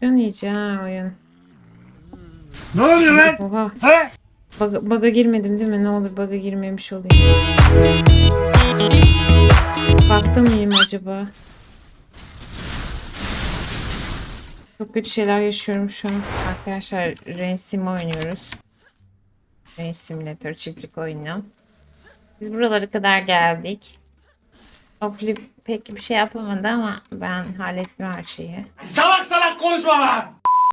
Can iyice ha oyun. Ne oluyor lan? Oha. He? Baga, baga girmedin değil mi? Ne olur baga girmemiş olayım. Bakta mıyım acaba? Çok kötü şeyler yaşıyorum şu an. Arkadaşlar Rain Sim oynuyoruz. Rain Simulator çiftlik oyunu. Biz buralara kadar geldik. Ofli pek bir şey yapamadı ama ben hallettim her şeyi. Salak salak konuşma lan!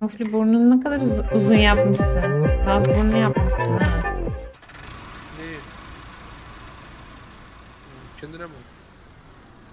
Ofli burnunu ne kadar uz- uzun yapmışsın. Laz burnu yapmışsın ha. Neyi? Kendine mi?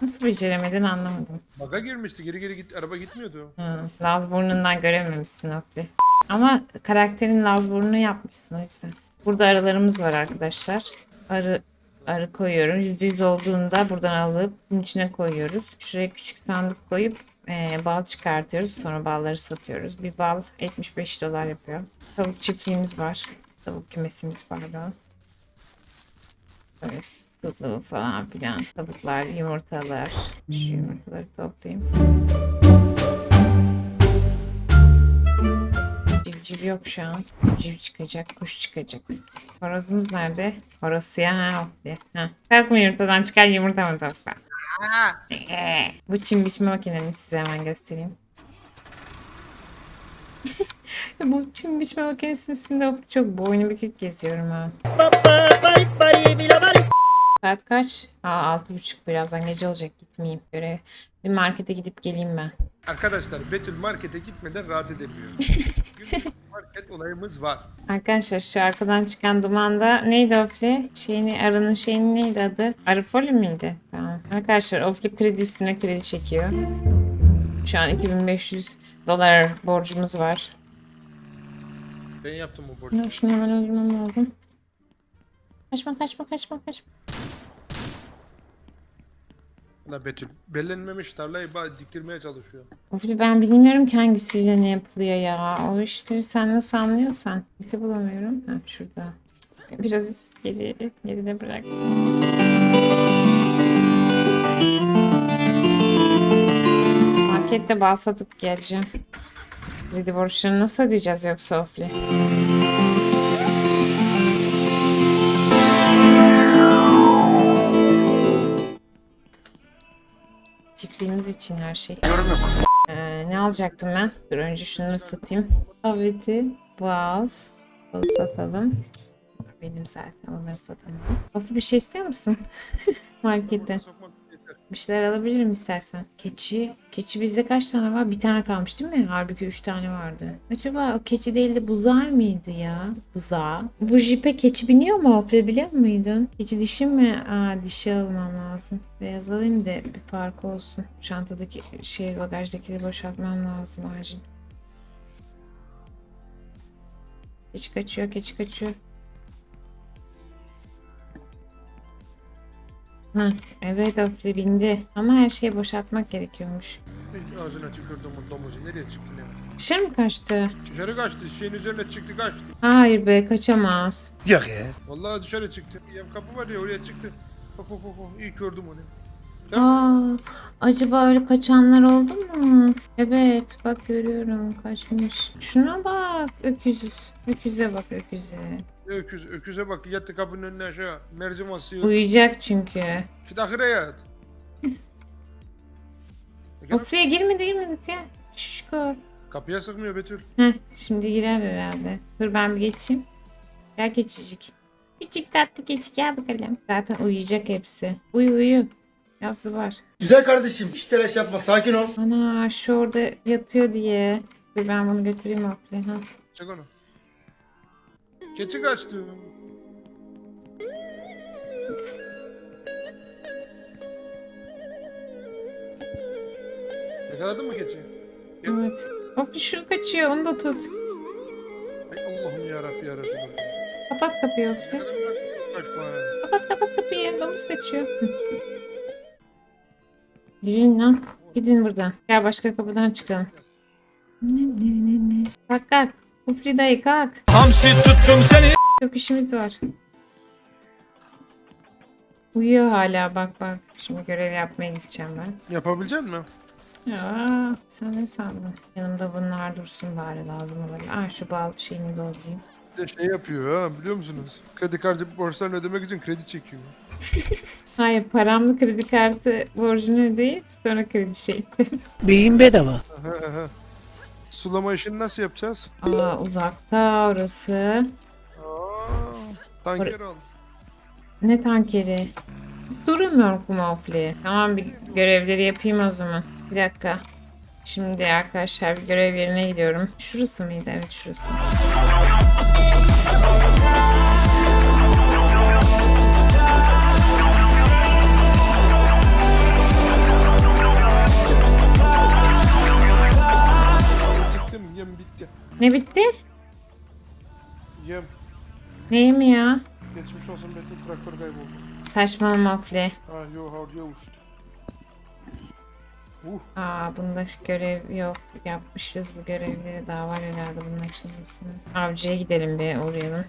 Nasıl beceremedin anlamadım. Baga girmişti. Geri geri git. Araba gitmiyordu. Hı, Laz burnundan görememişsin Ofli. Ama karakterin Laz burnunu yapmışsın o yüzden. Burada arılarımız var arkadaşlar. Arı arı koyuyorum. %100 olduğunda buradan alıp bunun içine koyuyoruz. Şuraya küçük sandık koyup e, bal çıkartıyoruz. Sonra balları satıyoruz. Bir bal 75 dolar yapıyor. Tavuk çiftliğimiz var. Tavuk kümesimiz pardon. Böyle sütlu falan filan. Tavuklar, yumurtalar. Şu yumurtaları toplayayım. Civciv yok şu an. Civciv çıkacak, kuş çıkacak. Horozumuz nerede? Horoz siyah ha. o. ha. Kalkma yumurtadan çıkar yumurta mı tavuklar? Ee, Bu çim biçme makinemi size hemen göstereyim. Bu çim biçme makinesinin üstünde çok boynu bükük geziyorum ha. Saat kaç? Aa altı buçuk birazdan gece olacak gitmeyeyim. Göre bir markete gidip geleyim ben. Arkadaşlar Betül markete gitmeden rahat edemiyor. Market olayımız var. Arkadaşlar şu arkadan çıkan dumanda neydi Ofli? Şeyini, arının şeyini neydi adı? Arı foli miydi? Tamam. Arkadaşlar Ofli kredi üstüne kredi çekiyor. Şu an 2500 dolar borcumuz var. Ben yaptım bu borcu. Ne, Şunu hemen öldürmem lazım. Kaçma kaçma kaçma kaçma. La Betül bellenmemiş tarlayı ba- diktirmeye çalışıyor. Ofli ben bilmiyorum ki hangisiyle ne yapılıyor ya. O işleri sen nasıl anlıyorsan. İşte bulamıyorum. Ha şurada. Biraz geri, geride bırak. Markette bal satıp geleceğim. Kredi borçlarını nasıl ödeyeceğiz yoksa Ofli? Çiftliğimiz için her şey. Ee, ne alacaktım ben? Dur önce şunları satayım. Daveti, bal. Balı satalım. Benim zaten onları satalım. Ofli bir şey istiyor musun? Marketten. Bir şeyler alabilirim istersen. Keçi. Keçi bizde kaç tane var? Bir tane kalmış değil mi? Halbuki üç tane vardı. Acaba o keçi değil de buzağı mıydı ya? Buzağı. Bu jipe keçi biniyor mu? Ofle biliyor muydun? Keçi dişi mi? Aa dişi almam lazım. Beyaz alayım da bir fark olsun. Çantadaki şey bagajdakileri boşaltmam lazım acil. Keçi kaçıyor, keçi kaçıyor. Ha, evet Ofle bindi. Ama her şeyi boşaltmak gerekiyormuş. Ay, Ağzına tükürdüm bu domuzu. Nereye çıktı ne? Dışarı mı kaçtı? Dışarı kaçtı. Şeyin üzerine çıktı kaçtı. Hayır be kaçamaz. Yok ya. Vallahi dışarı çıktı. Yem kapı var ya oraya çıktı. Bak bak bak. bak. İyi gördüm onu. Aa, acaba öyle kaçanlar oldu mu? Evet bak görüyorum kaçmış. Şuna bak öküz. Öküze bak öküze. Öküz, öküze bak yattı kapının önüne aşağı. Mercimek sığıyor. Uyuyacak çünkü. Git ahire yat. Ofliye girmedi girmedik ya. Şişko. Kapıya sıkmıyor Betül. Heh şimdi girer herhalde. Dur ben bir geçeyim. Gel keçicik. Küçük tatlı keçi gel bakalım. Zaten uyuyacak hepsi. Uyu uyu. Yazı var. Güzel kardeşim hiç telaş yapma sakin ol. Ana şu orada yatıyor diye. Dur ben bunu götüreyim Ofli. Ha. Çek onu. Keçi kaçtı. Yakaladın mı keçiyi? Evet. Ofli şu kaçıyor onu da tut. Ay Allah'ım ya Rabbi ya Resulallah. Kapat kapıyı Ofli. Yakaladın mı? Kaçma. Kapat kapat kapıyı. Domuz kaçıyor. Yürüyün lan. Gidin buradan. Gel başka kapıdan çıkalım. Ne ne ne ne. Kalk kalk. Dayı kalk. Hamsi tuttum seni. Çok işimiz var. Uyuyor hala bak bak. Şimdi görev yapmaya gideceğim ben. Yapabilecek misin? Ya sen ne sandın? Yanımda bunlar dursun bari lazım olur. Ah şu bal şeyini doldurayım. Bir de şey yapıyor ha biliyor musunuz? Kredi kartı borçlarını ödemek için kredi çekiyor. Hayır paramlı kredi kartı borcunu ödeyip sonra kredi şey Beyin bedava. Aha, aha. Sulama işini nasıl yapacağız? Aa uzakta orası. Aa, tanker al. Ne tankeri? Duramıyorum kumafli. Tamam bir görevleri yapayım o zaman. Bir dakika. Şimdi arkadaşlar bir görev yerine gidiyorum. Şurası mıydı? Evet şurası. Ne bitti? Yem. Neyim ya? Geçmiş olsun Betül traktör kayboldu. Saçmalama Mafli. Ha yo havluya uçtu. Uh Aa bunda görev yok. Yapmışız bu görevleri. Daha var herhalde bunun açılmasını. Avcıya gidelim bir uğrayalım.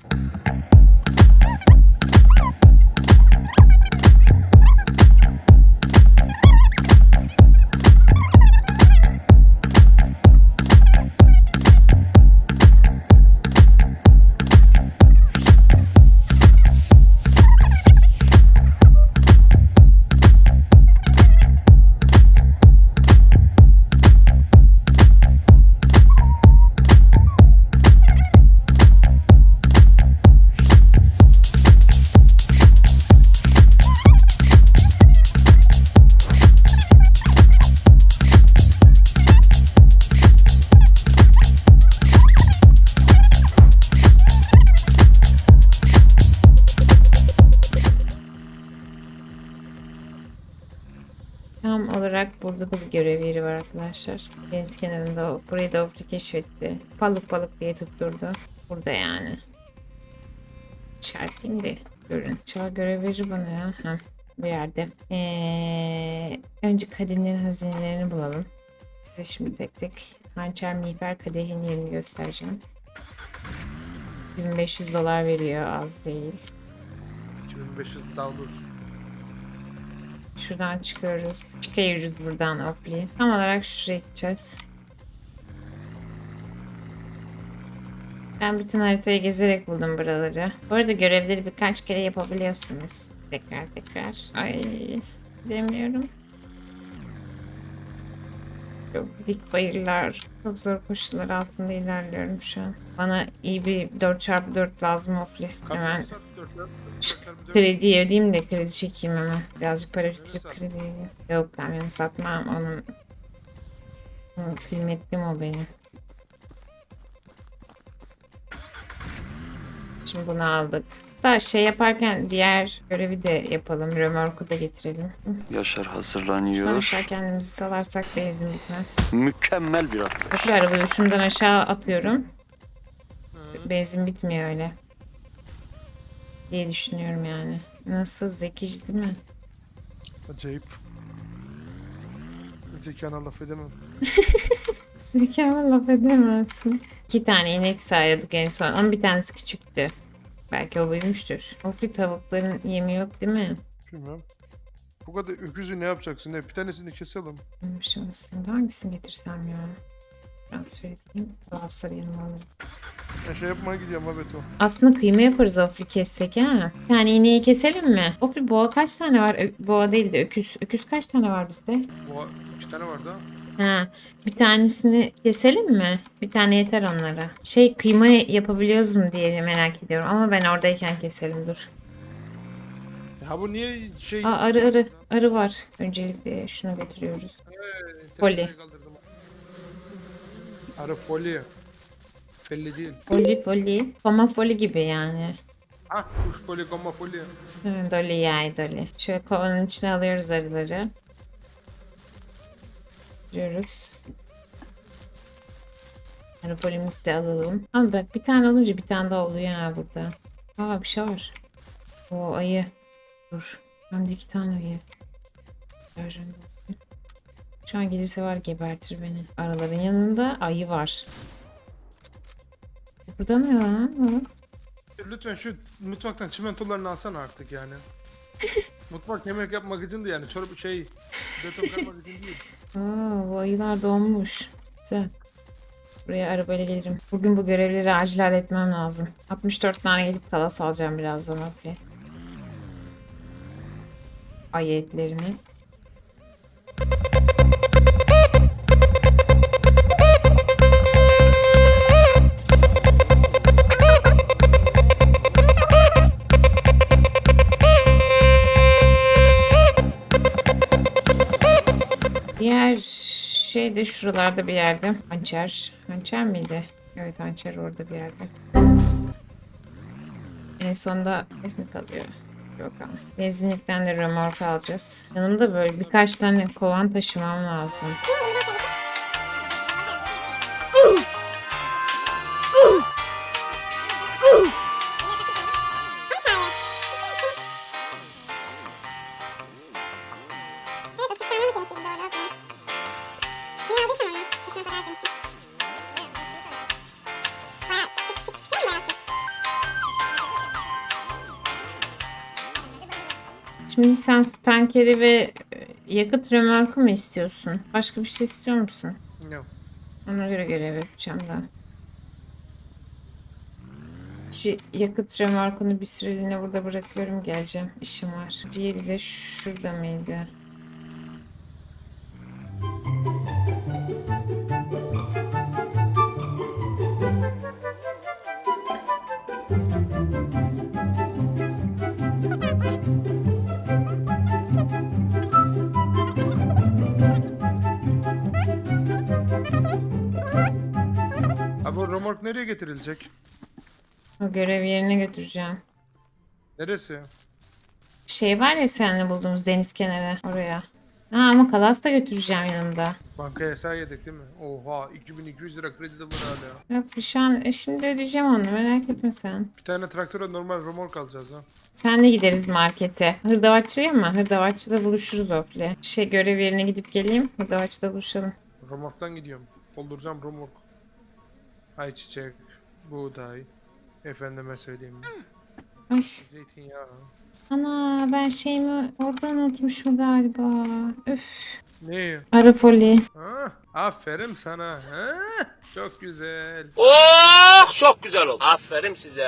Olarak burada da bir görev yeri var arkadaşlar. Deniz kenarında burayı da Ofri keşfetti. Balık balık diye tutturdu. Burada yani. Çarpayım da görün. Çağ görev verir bana ya. Ha, bu yerde. Ee, önce kadimlerin hazinelerini bulalım. Size şimdi tek tek hançer miğfer kadehin yerini göstereceğim. 1500 dolar veriyor az değil. 2500 download. Şuradan çıkıyoruz. Çıkıyoruz buradan Opli. Tam olarak şuraya gideceğiz. Ben bütün haritayı gezerek buldum buraları. Bu arada görevleri birkaç kere yapabiliyorsunuz. Tekrar tekrar. Ay demiyorum. Çok dik bayırlar, çok zor koşullar altında ilerliyorum şu an. Bana iyi bir 4x4 lazım Ofli. Hemen Krediyi ödeyeyim de kredi çekeyim hemen. Birazcık para bitirip krediyi. Yok kamyonu satmam. Onun, onun kıymetlim o benim. Şimdi bunu aldık. Da şey yaparken diğer görevi de yapalım. Römorku da getirelim. Yaşar hazırlanıyor. aşağı kendimizi salarsak benzin bitmez. Mükemmel bir atış. Bakın arabayı şundan aşağı atıyorum. Benzin bitmiyor öyle. Diye düşünüyorum yani. Nasıl zekici değil mi? Acayip. Zekana laf edemem. Zekama laf edemezsin. İki tane inek sayıyorduk en son ama bir tanesi küçüktü. Belki o büyümüştür. Ofli tavukların yemi yok değil mi? Bilmem. Bu kadar öküzü ne yapacaksın? Ne? Bir tanesini keselim. Olmuş aslında. Hangisini getirsem ya? Transfer edeyim. Bazıları yanıma alırım. Ben şey yapmaya gidiyorum ha Beto. Aslında kıyma yaparız Ofli kessek ha. Tane ineği keselim mi? Ofli boğa kaç tane var? Ö- boğa değil de öküz. Öküz kaç tane var bizde? Bu iki tane vardı ha. Ha, bir tanesini keselim mi? Bir tane yeter onlara. Şey kıyma yapabiliyoruz mu diye merak ediyorum ama ben oradayken keselim dur. Ya bu niye şey... Aa, arı arı arı var. Öncelikle şunu götürüyoruz. Ee, Foli. kaldırdım. Arı foli. Felli değil. Foli foli. Koma foli gibi yani. Ah kuş foli gomma foli. Hı, Doli yay doli. Şöyle kovanın içine alıyoruz arıları. Giriyoruz. Arı folimizi de alalım. Ama bak bir tane olunca bir tane daha oluyor ha burada. Aa bir şey var. O ayı. Dur. Hem de iki tane ayı. Şu an gelirse var gebertir beni. Araların yanında ayı var. Burada mı o? Lütfen şu mutfaktan çimentolarını alsana artık yani. Mutfak yemek yapmak için de yani çorba şey Beton kırmak için değil. Aa, bu ayılar donmuş. Güzel. Buraya arabayla gelirim. Bugün bu görevleri acil halletmem lazım. 64 tane gelip kalas alacağım birazdan okey. Ayı etlerini. Şey de şuralarda bir yerde. Hançer. Hançer miydi? Evet hançer orada bir yerde. En sonunda mi kalıyor? Yok ama. Benzinlikten de römork alacağız. Yanımda böyle birkaç tane kovan taşımam lazım. Şimdi sen su tankeri ve e, yakıt römorku mu istiyorsun? Başka bir şey istiyor musun? Ne? Ona göre görev yapacağım da. Şu yakıt römorkunu bir süreliğine burada bırakıyorum geleceğim. İşim var. Diğeri de şurada mıydı? Getirilecek? O görev yerine götüreceğim. Neresi? Şey var ya seninle bulduğumuz deniz kenarı oraya. Ha ama kalas da götüreceğim yanımda. Bankaya hesap yedik değil mi? Oha 2200 lira kredi de var hala. Yok şu an e, şimdi ödeyeceğim onu merak etme sen. Bir tane traktöre normal remork alacağız ha. Senle gideriz markete. Hırdavatçıya mı? Hırdavatçıda buluşuruz Ofli. Şey görev yerine gidip geleyim. Hırdavatçıda buluşalım. Remorktan gidiyorum. Dolduracağım remork. Ayçiçek, buğday, efendime söyleyeyim. Ay. Zeytinyağı. Ana ben şeyimi oradan unutmuşum galiba. Üf. Ne? Arafoli. Ha? Aferin sana. Ha? Çok güzel. Oh çok güzel oldu. Aferin size.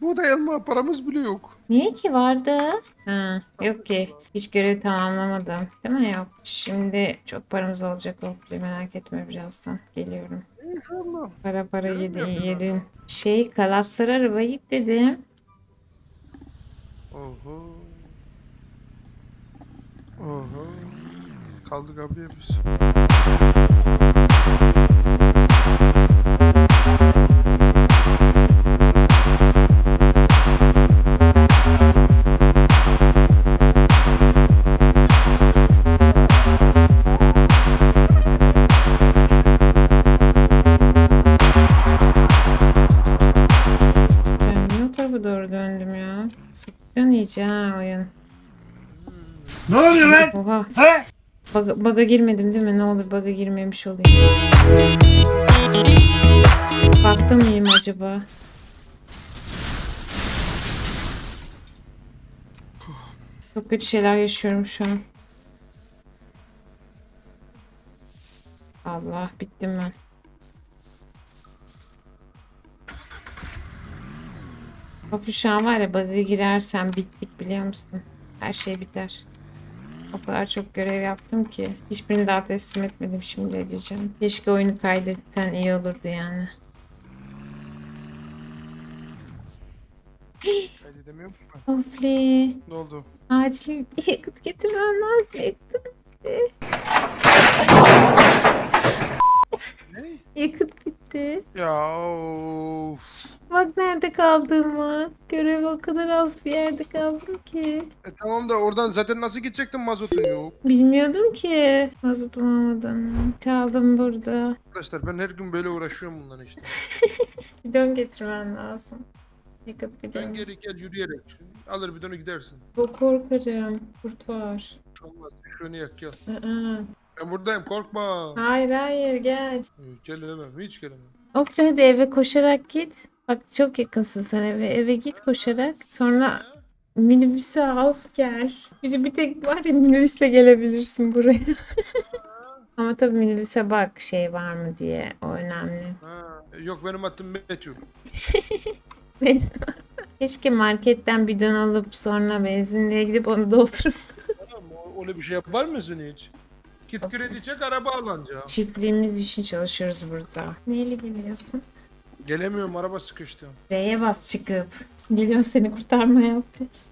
Buğday alma paramız bile yok. Niye ki vardı? Ha, yok ki. Hiç görev tamamlamadım. Değil mi? Yok. Şimdi çok paramız olacak Ofli. Merak etme birazdan. Geliyorum. İnşallah. Para para yedi, yapıyorsun yedin. Şey kalasları arabayı yükledim. Oho. Oho. Kaldık abi biz. Ha oyun. Ne oluyor lan? Oha. He? Baga, baga girmedim değil mi? Ne olur baga girmemiş olayım. Bakta mıyım acaba? Çok kötü şeyler yaşıyorum şu an. Allah bittim ben. Bak şu an var ya bug'a girersen bittik biliyor musun? Her şey biter. O kadar çok görev yaptım ki. Hiçbirini daha teslim etmedim şimdi edeceğim. Keşke oyunu kaydetsen iyi olurdu yani. Kaydedemiyor musun? Ofli. Ne oldu? Acil yakıt getirmem lazım. Yakıt bitti. Ne? Yakıt bitti. Ya. Bak nerede kaldığımı. Görev o kadar az bir yerde kaldım ki. E tamam da oradan zaten nasıl gidecektin mazotun yok. Bilmiyordum ki. Mazot olmadığını. Kaldım burada. Arkadaşlar ben her gün böyle uğraşıyorum bundan işte. Bidon getirmen lazım. Yakıt Ben bidonu. geri gel yürüyerek. Alır bidonu gidersin. Çok korkarım. Kurt var. Olmaz. Şunu yak gel. Aa. Ben buradayım korkma. Hayır hayır gel. Ee, Gelemem hiç gelemem. Ofli hadi eve koşarak git. Bak çok yakınsın sen eve. Eve git koşarak. Sonra Minibüsü al gel. Bir, bir tek var ya minibüsle gelebilirsin buraya. Ama tabii minibüse bak şey var mı diye. O önemli. Ha, yok benim adım Betül. Benzin. Keşke marketten bidon alıp sonra benzinliğe gidip onu doldurup Tamam, o- öyle bir şey yapar mısın hiç? Git kredi çek araba alınca. çiftliğimiz için çalışıyoruz burada. Neyle geliyorsun? Gelemiyorum araba sıkıştı. R'ye bas çıkıp. Geliyorum seni kurtarmaya.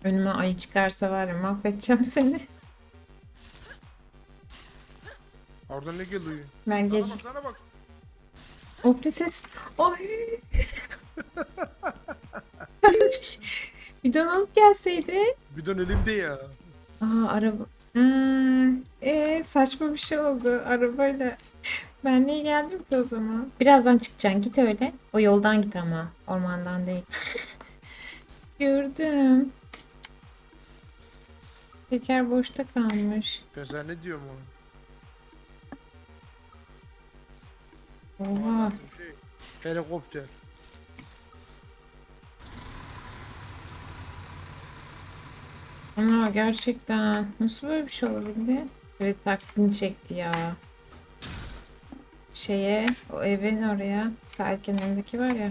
Önüme ayı çıkarsa var ya mahvedeceğim seni. Orada ne geliyor? Ben Sana geç. bak sana bak. Opli ses. Ay. Ölmüş. Bidon alıp gelseydi. Bidon elimde ya. Aa araba. Ha, ee, saçma bir şey oldu arabayla. Ben niye geldim ki o zaman? Birazdan çıkacaksın git öyle. O yoldan git ama. Ormandan değil. Gördüm. Teker boşta kalmış. Sana ne diyorum oğlum? Oha. Şey, helikopter. Ama gerçekten nasıl böyle bir şey olabildi? Böyle taksini çekti ya. Şeye, o evin oraya, sahil kenarındaki var ya.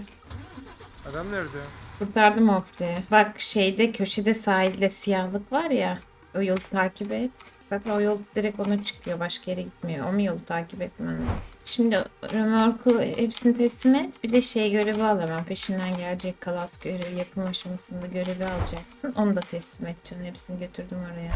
Adam nerede? Kurtardım Ofli. Bak şeyde köşede sahilde siyahlık var ya. O yolu takip et. Zaten o yol direkt ona çıkıyor. Başka yere gitmiyor. O mu yolu takip etmen lazım. Şimdi römorku hepsini teslim et. Bir de şey görevi al hemen. Peşinden gelecek kalas görevi yapım aşamasında görevi alacaksın. Onu da teslim edeceksin. Hepsini götürdüm oraya.